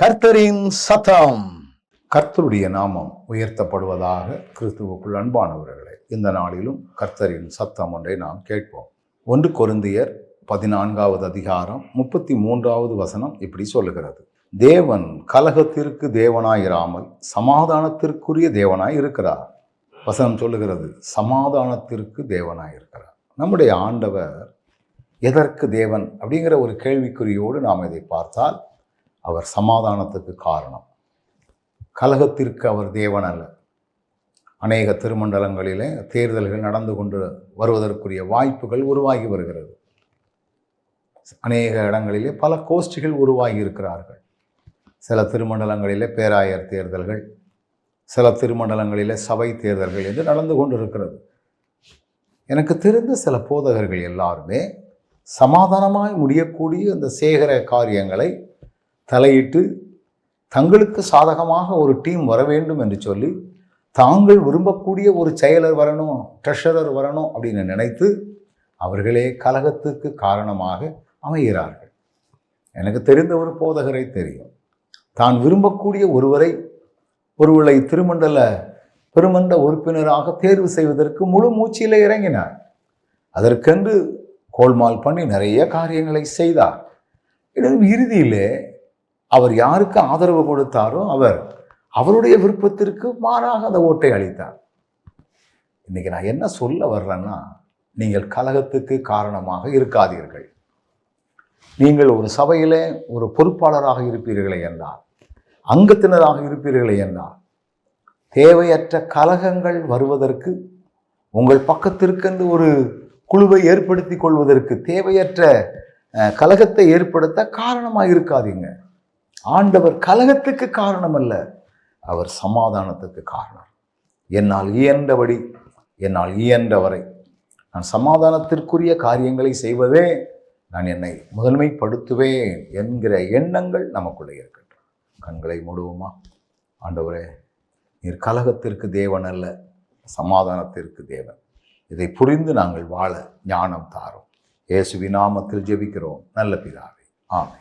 கர்த்தரின் சத்தம். கர்த்தருடைய நாமம் உயர்த்தப்படுவதாக கிறிஸ்துவுக்குள் அன்பானவர்களே இந்த நாளிலும் கர்த்தரின் சத்தம் ஒன்றை நாம் கேட்போம். ஒன்று கொருந்தியர் பதினான்காவது அதிகாரம் முப்பத்தி மூன்றாவது வசனம் இப்படி சொல்லுகிறது. தேவன் கலகத்திற்கு தேவனாயிராமல் சமாதானத்திற்குரிய தேவனாய் இருக்கிறார். வசனம் சொல்லுகிறது சமாதானத்திற்கு தேவனாய் இருக்கிறார் நம்முடைய ஆண்டவர் எதற்கு தேவன் அப்படிங்கிற ஒரு கேள்விக்குறியோடு நாம் இதை பார்த்தால் அவர் சமாதானத்துக்கு காரணம். கலகத்திற்கு அவர் தேவன் அல்ல. அநேக திருமண்டலங்களிலே தேர்தல்கள் நடந்து கொண்டு வருவதற்குரிய வாய்ப்புகள் உருவாகி வருகிறது. அநேக இடங்களிலே பல கோஷ்டிகள் உருவாகி இருக்கிறார்கள். சில திருமண்டலங்களிலே பேராயர் தேர்தல்கள் சில திருமண்டலங்களிலே சபை தேர்தல்கள் என்று நடந்து கொண்டிருக்கிறது. எனக்கு தெரிந்த சில போதகர்கள் எல்லாருமே சமாதானமாய் முடியக்கூடிய அந்த சேகர காரியங்களை தலையிட்டு தங்களுக்கு சாதகமாக ஒரு டீம் வர வேண்டும் என்று சொல்லி தாங்கள் விரும்பக்கூடிய ஒரு செயலர் வரணும் ட்ரெஷரர் வரணும் அப்படின்னு நினைத்து அவர்களே கலகத்துக்கு காரணமாக அமைகிறார்கள். எனக்கு தெரிந்த ஒரு போதகரை தெரியும். தான் விரும்பக்கூடிய ஒருவரை ஒருவரை திருமண்டல பெருமண்ட உறுப்பினராக தேர்வு செய்வதற்கு முழு மூச்சிலே இறங்கினார். அதற்கென்று கோல்மால் பண்ணி நிறைய காரியங்களை செய்தார். எனவே இறுதியிலே அவர் யாருக்கு ஆதரவு கொடுத்தாரோ அவர் அவருடைய விருப்பத்திற்கு மாறாக அந்த ஓட்டை அளித்தார். இன்றைக்கி நான் என்ன சொல்ல வர்றேன்னா நீங்கள் கலகத்துக்கு காரணமாக இருக்காதீர்கள். நீங்கள் ஒரு சபையிலே ஒரு பொறுப்பாளராக இருப்பீர்களே என்றால் அங்கத்தினராக இருப்பீர்களே என்றால் தேவையற்ற கலகங்கள் வருவதற்கு உங்கள் பக்கத்திற்கென்று ஒரு குழுவை ஏற்படுத்தி கொள்வதற்கு தேவையற்ற கலகத்தை ஏற்படுத்த காரணமாக இருக்காதீங்க. ஆண்டவர் கலகத்துக்கு காரணம் அல்ல அவர் சமாதானத்துக்கு காரணம். என்னால் இயன்றபடி என்னால் இயன்றவரை நான் சமாதானத்திற்குரிய காரியங்களை செய்வதே நான் என்னை முதன்மைப்படுத்துவேன் என்கிற எண்ணங்கள் நமக்குள்ளே இருக்கின்றன. கண்களை மூடுவோமா? ஆண்டவரே நீர் கலகத்திற்கு தேவன் அல்ல சமாதானத்திற்கு தேவன். இதை புரிந்து நாங்கள் வாழ ஞானம் தாரும். இயேசுவி நாமத்தில் ஜெபிக்கிறோம். நல்ல பிதாவே. ஆமை